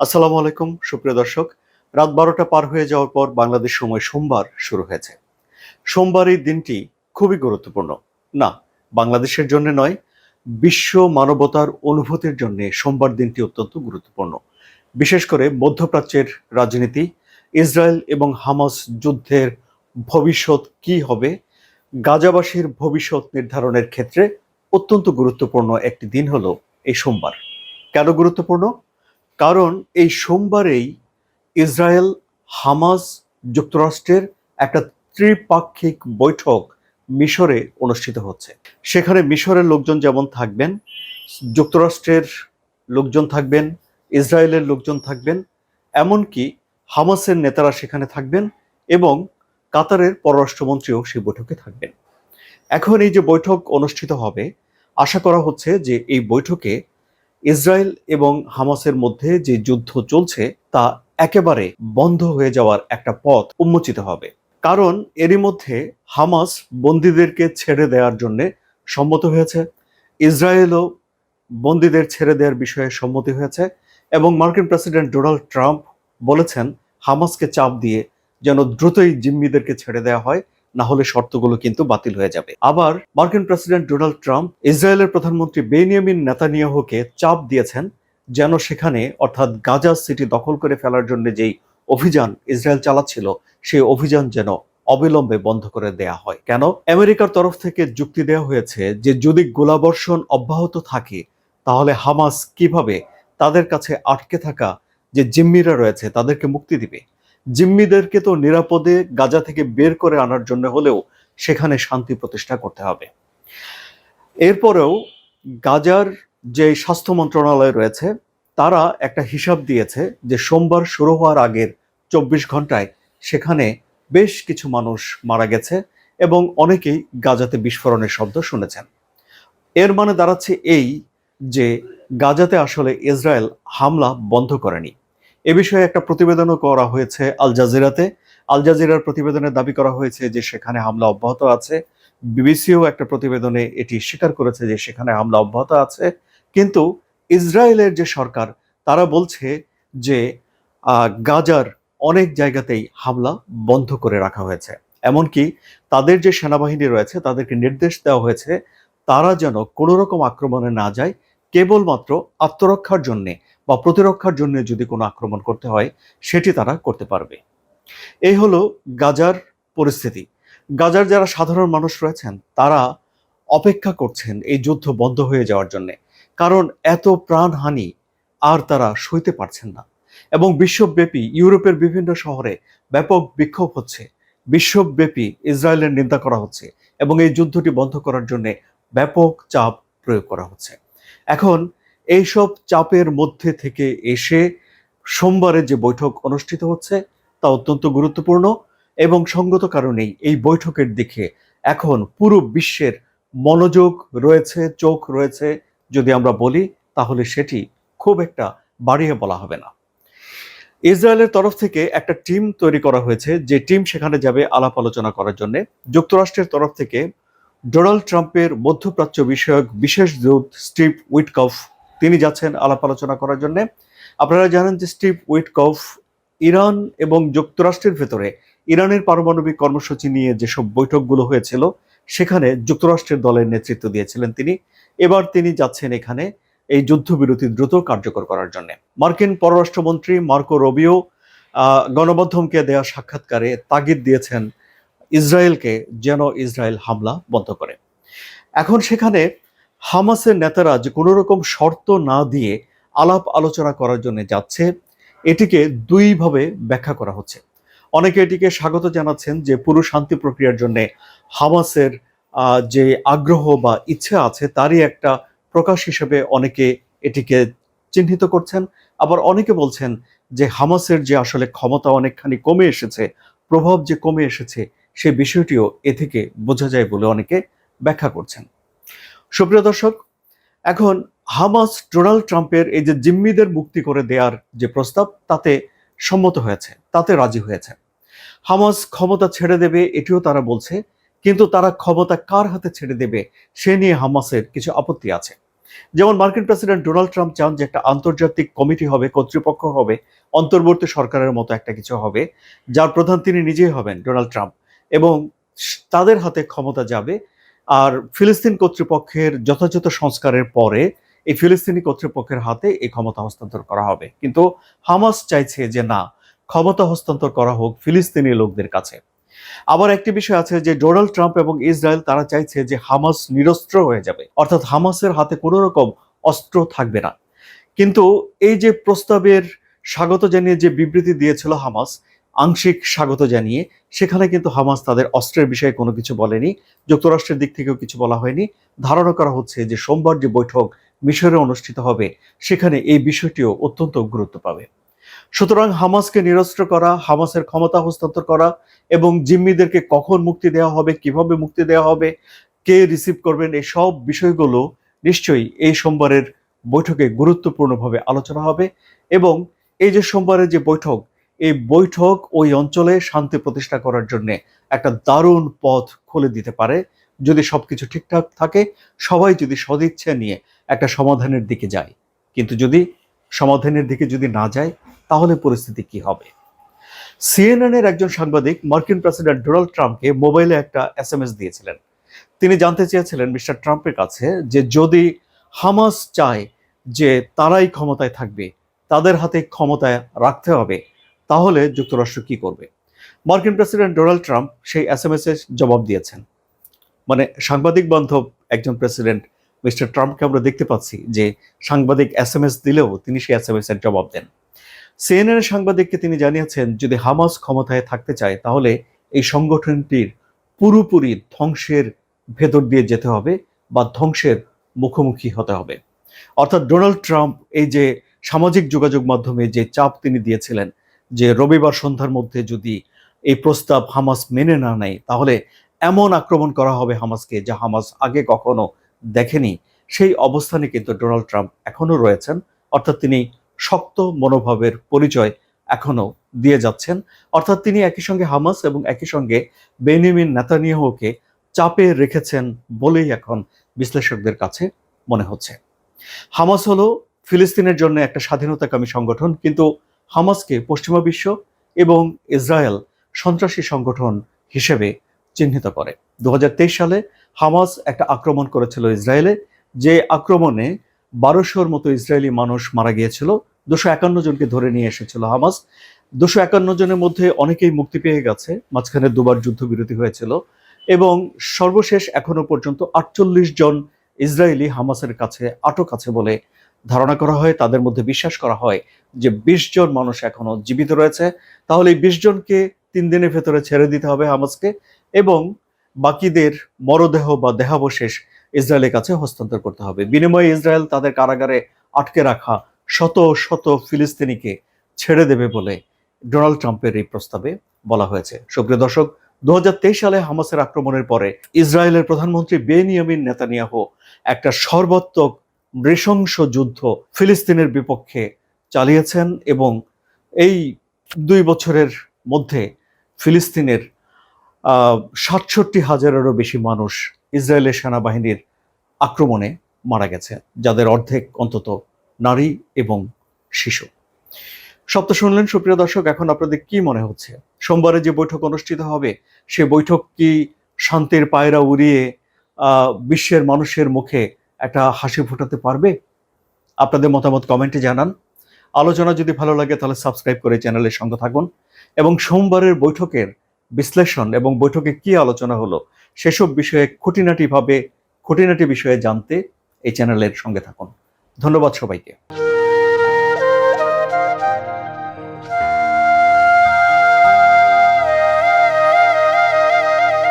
আসসালামু আলাইকুম, সুপ্রিয় দর্শক। রাত বারোটা পার হয়ে যাওয়ার পর বাংলাদেশ সময় সোমবার শুরু হয়েছে। সোমবার এই দিনটি খুবই গুরুত্বপূর্ণ। না, বাংলাদেশের জন্য নয়, বিশ্ব মানবতার অনুভূতির জন্য সোমবার দিনটি অত্যন্ত গুরুত্বপূর্ণ। বিশেষ করে মধ্যপ্রাচ্যের রাজনীতি, ইসরায়েল এবং হামাস যুদ্ধের ভবিষ্যৎ কি হবে, গাজাবাসীর ভবিষ্যৎ নির্ধারণের ক্ষেত্রে অত্যন্ত গুরুত্বপূর্ণ একটি দিন হলো এই সোমবার। কেন গুরুত্বপূর্ণ? কারণ এই সোমবারেই ইসরায়েল হামাস যুক্তরাষ্ট্রের একটা ত্রিপাক্ষিক বৈঠক মিশরে অনুষ্ঠিত হচ্ছে। সেখানে মিশরের লোকজন যেমন থাকবেন, যুক্তরাষ্ট্রের লোকজন থাকবেন, ইসরায়েলের লোকজন থাকবেন, এমনকি হামাসের নেতারা সেখানে থাকবেন এবং কাতারের পররাষ্ট্রমন্ত্রীও সেই বৈঠকে থাকবেন। এখন এই যে বৈঠক অনুষ্ঠিত হবে, আশা করা হচ্ছে যে এই বৈঠকে ইসরায়েল এবং হামাসের মধ্যে যে যুদ্ধ চলছে তা একেবারে বন্ধ হয়ে যাওয়ার একটা পথ উন্মোচিত হবে। কারণ এরই মধ্যে হামাস বন্দীদেরকে ছেড়ে দেওয়ার জন্য সম্মত হয়েছে। ইসরায়েলও বন্দীদের ছেড়ে দেওয়ার বিষয়ে সম্মতি হয়েছে এবং মার্কিন প্রেসিডেন্ট ডোনাল্ড ট্রাম্প বলেছেন, হামাসকে চাপ দিয়ে যেন দ্রুতই জিম্মিদেরকে ছেড়ে দেওয়া হয়। না হলে শর্তগুলো কিন্তু বাতিল হয়ে যাবে। আবার মার্কিন প্রেসিডেন্ট ডোনাল্ড ট্রাম্প ইসরায়েলের প্রধানমন্ত্রী বেনিয়ামিন নেতানিয়াহুকে চাপ দিয়েছেন যেন সেখানে, অর্থাৎ গাজা সিটি দখল করে ফেলার জন্য যেই অভিযান ইসরায়েল চালাচ্ছিল, সেই অভিযান যেন অবিলম্বে বন্ধ করে দেয়া হয়। কেন? আমেরিকার তরফ থেকে যুক্তি দেওয়া হয়েছে যে যদি গোলাবর্ষণ অব্যাহত থাকে, তাহলে হামাস কীভাবে তাদের কাছে আটকে থাকা যে জিম্মিরা রয়েছে, তাদেরকে মুক্তি দিবে? জিম্মিদেরকে তো নিরাপদে গাজা থেকে বের করে আনার জন্য হলেও সেখানে শান্তি প্রতিষ্ঠা করতে হবে। এরপরেও গাজার যে স্বাস্থ্য মন্ত্রণালয় রয়েছে, তারা একটা হিসাব দিয়েছে যে সোমবার শুরু হওয়ার আগের চব্বিশ ঘন্টায় সেখানে বেশ কিছু মানুষ মারা গেছে এবং অনেকেই গাজাতে বিস্ফোরণের শব্দ শুনেছেন। এর মানে দাঁড়াচ্ছে এই যে গাজাতে আসলে ইসরায়েল হামলা বন্ধ করেনি। এ বিষয়ে একটা প্রতিবেদনও করা হয়েছে আল জাজিরাতে। আল জাজিরার প্রতিবেদনে দাবি করা হয়েছে যে সেখানে হামলা অব্যাহত আছে। বিবিসিও একটা প্রতিবেদনে এটি স্বীকার করেছে যে সেখানে হামলা অব্যাহত আছে। কিন্তু ইসরায়েলের যে সরকার, তারা বলছে যে গাজার অনেক জায়গাতেই হামলা বন্ধ করে রাখা হয়েছে। এমনকি তাদের যে সেনাবাহিনী রয়েছে, তাদেরকে নির্দেশ দেওয়া হয়েছে, তারা যেন কোনো রকম আক্রমণে না যায়, কেবলমাত্র আত্মরক্ষার জন্যে। বা প্রতিরক্ষার জন্য যদি কোনো আক্রমণ করতে হয়, সেটি তারা করতে পারবে। এই হলো গাজার পরিস্থিতি। গাজার যারা সাধারণ মানুষ রয়েছেন, তারা অপেক্ষা করছেন এই যুদ্ধ বন্ধ হয়ে যাওয়ার জন্য। কারণ এত প্রাণহানি আর তারা সইতে পারছেন না। এবং বিশ্বব্যাপী, ইউরোপের বিভিন্ন শহরে ব্যাপক বিক্ষোভ হচ্ছে। বিশ্বব্যাপী ইসরায়েলের নিন্দা করা হচ্ছে এবং এই যুদ্ধটি বন্ধ করার জন্য ব্যাপক চাপ প্রয়োগ করা হচ্ছে। এখন এইসব চাপের মধ্যে থেকে এসে সোমবারে যে বৈঠক অনুষ্ঠিত হচ্ছে তা অত্যন্ত গুরুত্বপূর্ণ এবং সঙ্গত কারণেই এই বৈঠকের দিকে এখন পুরো বিশ্বের মনোযোগ রয়েছে, চোখ রয়েছে। যদি আমরা বলি, তাহলে সেটি খুব একটা বাড়িয়ে বলা হবে না। ইসরায়েলের তরফ থেকে একটা টিম তৈরি করা হয়েছে। যে টিম সেখানে যাবে আলাপ আলোচনা করার জন্য। যুক্তরাষ্ট্রের তরফ থেকে ডোনাল্ড ট্রাম্পের মধ্যপ্রাচ্য বিষয়ক বিশেষ দূত স্টিভ উইটকফ তিনি যাচ্ছেন আলাপ আলোচনা করার জন্য। আপনারা জানেন যে স্টিভ উইটকফ ইরান এবং যুক্তরাষ্ট্রের ভেতরে ইরানের পারমাণবিক কর্মসূচি নিয়ে যেসব বৈঠকগুলো হয়েছিল, সেখানে যুক্তরাষ্ট্রের দলের নেতৃত্ব দিয়েছিলেন তিনি। এবার তিনি যাচ্ছেন এখানে এই যুদ্ধবিরতি দ্রুত কার্যকর করার জন্য। মার্কিন পররাষ্ট্রমন্ত্রী মার্কো রবিও গণমাধ্যমকে দেয়া সাক্ষাৎকারে তাগিদ দিয়েছেন, ইসরায়েলকে যেন ইসরায়েল হামলা বন্ধ করে। এখন সেখানে হামাসের নেতারা যে কোনো রকম শর্ত না দিয়ে আলাপ আলোচনা করার জন্য যাচ্ছে, এটিকে দুইভাবে ব্যাখ্যা করা হচ্ছে। অনেকে এটিকে স্বাগত জানাচ্ছেন যে পুরো শান্তি প্রক্রিয়ার জন্য হামাসের যে আগ্রহ বা ইচ্ছা আছে, তারই একটা প্রকাশ হিসেবে অনেকে এটিকে চিহ্নিত করছেন। আবার অনেকে বলছেন যে হামাসের যে আসলে ক্ষমতা অনেকখানি কমে এসেছে, প্রভাব যে কমে এসেছে, সে বিষয়টিও এ থেকে বোঝা যায় বলে অনেকে ব্যাখ্যা করছেন। সুপ্রিয় দর্শক, এখন হামাস ডোনাল্ড ট্রাম্পের এই যে জিম্মিদের মুক্তি করে দেওয়ার যে প্রস্তাব, তাতে সম্মত হয়েছে, তাতে রাজি হয়েছে। হামাস ক্ষমতা ছেড়ে দেবে এটিও তারা বলছে, কিন্তু তারা ক্ষমতা কার হাতে ছেড়ে দেবে, সে নিয়ে হামাসের কিছু আপত্তি আছে। যেমন মার্কিন প্রেসিডেন্ট ডোনাল্ড ট্রাম্প চান যে একটা আন্তর্জাতিক কমিটি হবে, কর্তৃপক্ষ হবে, অন্তর্বর্তী সরকারের মতো একটা কিছু হবে, যার প্রধান তিনি নিজেই হবেন ডোনাল্ড ট্রাম্প, এবং তাদের হাতে ক্ষমতা যাবে আর ফিলিস্তিন কর্তৃপক্ষের যথাযথ সংস্কারের পরে এই ফিলিস্তিনি কর্তৃপক্ষের হাতে এই ক্ষমতা হস্তান্তর করা হবে। কিন্তু হামাস চাইছে যে না, ক্ষমতা হস্তান্তর করা হোক ফিলিস্তিনি লোকদের কাছে। আবার একটি বিষয় আছে যে ডোনাল্ড ট্রাম্প এবং ইসরায়েল, তারা চাইছে যে হামাস নিরস্ত্র হয়ে যাবে। অর্থাৎ হামাসের হাতে কোনো রকম অস্ত্র থাকবে না। কিন্তু এই যে প্রস্তাবের স্বাগত জানিয়ে যে বিবৃতি দিয়েছিল হামাস আংশিক স্বাগত জানিয়ে, সেখানে কিন্তু হামাস তাদের অস্ত্রের বিষয়ে কোনো কিছু বলেনি, যুক্তরাষ্ট্রের দিক থেকেও কিছু বলা হয়নি। ধারণা করা হচ্ছে যে সোমবার যে বৈঠক মিশরে অনুষ্ঠিত হবে, সেখানে এই বিষয়টিও অত্যন্ত গুরুত্ব পাবে। সুতরাং হামাসকে নিরস্ত্র করা, হামাসের ক্ষমতা হস্তান্তর করা এবং জিম্মিদেরকে কখন মুক্তি দেওয়া হবে, কীভাবে মুক্তি দেওয়া হবে, কে রিসিভ করবেন, এই সব বিষয়গুলো নিশ্চয়ই এই সোমবারের বৈঠকে গুরুত্বপূর্ণভাবে আলোচনা হবে এবং এই যে সোমবারের যে বৈঠক এই বৈঠক ওই অঞ্চলে শান্তি প্রতিষ্ঠা করার জন্য একটা দারুণ পথ খুলে দিতে পারে। যদি সবকিছু ঠিকঠাক থাকে, সবাই যদি সদিচ্ছা নিয়ে একটা সমাধানের দিকে যায়। কিন্তু যদি সমাধানের দিকে যদি না যায়, তাহলে পরিস্থিতি কি হবে? সিএনএন এর একজন সাংবাদিক মার্কিন প্রেসিডেন্ট ডোনাল্ড ট্রাম্পকে মোবাইলে একটা এস দিয়েছিলেন। তিনি জানতে চেয়েছিলেন মিস্টার ট্রাম্পের কাছে যে যদি হামাস চায় যে তারাই ক্ষমতায় থাকবে, তাদের হাতে ক্ষমতায় রাখতে হবে তাহলে যুক্তরাষ্ট্র কি করবে? মার্কিন প্রেসিডেন্ট ডোনাল্ড ট্রাম্প সেই এস এম জবাব দিয়েছেন। মানে সাংবাদিক বান্ধব একজন প্রেসিডেন্ট মিস্টার ট্রাম্পকে আমরা দেখতে পাচ্ছি যে সাংবাদিক এস এম এস দিলেও তিনি সেই এস এম এস এর জবাব দেন। সিএনএন সাংবাদিককে তিনি জানিয়েছেন, যদি হামাস ক্ষমতায় থাকতে চায়, তাহলে এই সংগঠনটির পুরোপুরি ধ্বংসের ভেতর দিয়ে যেতে হবে বা ধ্বংসের মুখোমুখি হতে হবে। অর্থাৎ ডোনাল্ড ট্রাম্প এই যে সামাজিক যোগাযোগ মাধ্যমে যে চাপ তিনি দিয়েছিলেন যে রবিবার সন্ধ্যার মধ্যে যদি এই প্রস্তাব হামাস মেনে না নেয়, তাহলে এমন আক্রমণ করা হবে হামাসকে যা হামাস আগে কখনো দেখেনি। সেই অবস্থানে কিন্তু ডোনাল্ড ট্রাম্প এখনও রয়েছেন। অর্থাৎ তিনি শক্ত মনোভাবের পরিচয় এখনও দিয়ে যাচ্ছেন। অর্থাৎ তিনি একই সঙ্গে হামাস এবং একই সঙ্গে বেনিমিন নেতানিয়াহুকে চাপে রেখেছেন বলেই এখন বিশ্লেষকদের কাছে মনে হচ্ছে। হামাস হলো ফিলিস্তিনের জন্য একটা স্বাধীনতাকামী সংগঠন, কিন্তু হামাসকে পশ্চিমা বিশ্ব এবং ইসরায়েল সন্ত্রাসী সংগঠন হিসেবে চিহ্নিত করে। দুহাজার তেইশ সালে হামাস একটা আক্রমণ করেছিল ইসরায়েলে, যে আক্রমণে বারোশোর মতো ইসরায়েলি মানুষ মারা গিয়েছিল। দুশো একান্ন জনকে ধরে নিয়ে এসেছিল হামাস। দুশো একান্ন জনের মধ্যে অনেকেই মুক্তি পেয়ে গেছে, মাঝখানে দুবার যুদ্ধবিরতি হয়েছিল এবং সর্বশেষ এখনও পর্যন্ত আটচল্লিশ জন ইসরায়েলি হামাসের কাছে আটক আছে বলে ধারণা করা হয়, তাদের মধ্যে বিশ্বাস করা হয় যে বিশ জন মানুষ এখনও জীবিত রয়েছে। তাহলে এই বিশ জনকে তিন দিনের ভেতরে ছেড়ে দিতে হবে হামাসকে এবং বাকিদের মরদেহ বা দেহাবশেষ ইসরায়েলের কাছে হস্তান্তর করতে হবে। বিনিময়ে ইসরায়েল তাদের কারাগারে আটকে রাখা শত শত ফিলিস্তিনিকে ছেড়ে দেবে বলে ডোনাল্ড ট্রাম্পের এই প্রস্তাবে বলা হয়েছে। সুপ্রিয় দর্শক দু হাজার তেইশ সালে হামাসের আক্রমণের পরে ইসরায়েলের প্রধানমন্ত্রী বেনিয়ামিন নেতানিয়াহু একটা সর্বাত্মক নৃশংস যুদ্ধ ফিলিস্তিনের বিপক্ষে চালিয়েছেন এবং এই দুই বছরের মধ্যে ফিলিস্তিনের সাতষট্টি হাজারেরও বেশি মানুষ ইসরায়েলের সেনাবাহিনীর আক্রমণে মারা গেছে, যাদের অর্ধেক অন্তত নারী এবং শিশু। সপ্ত শুনলেন, সুপ্রিয় দর্শক, এখন আপনাদের কি মনে হচ্ছে? সোমবারে যে বৈঠক অনুষ্ঠিত হবে, সে বৈঠক কি শান্তির পায়রা উড়িয়ে বিশ্বের মানুষের মুখে একটা হাসি ফোটাতে পারবে? আপনাদের মতামত কমেন্টে জানান। আলোচনা যদি ভালো লাগে তাহলে সাবস্ক্রাইব করে চ্যানেলের সঙ্গে থাকুন এবং সোমবারের বৈঠকের বিশ্লেষণ এবং বৈঠকে কি আলোচনা হলো সেসব বিষয়ে খুঁটিনাটিভাবে খুঁটিনাটি বিষয়ে জানতে এই চ্যানেলের সঙ্গে থাকুন। ধন্যবাদ সবাইকে।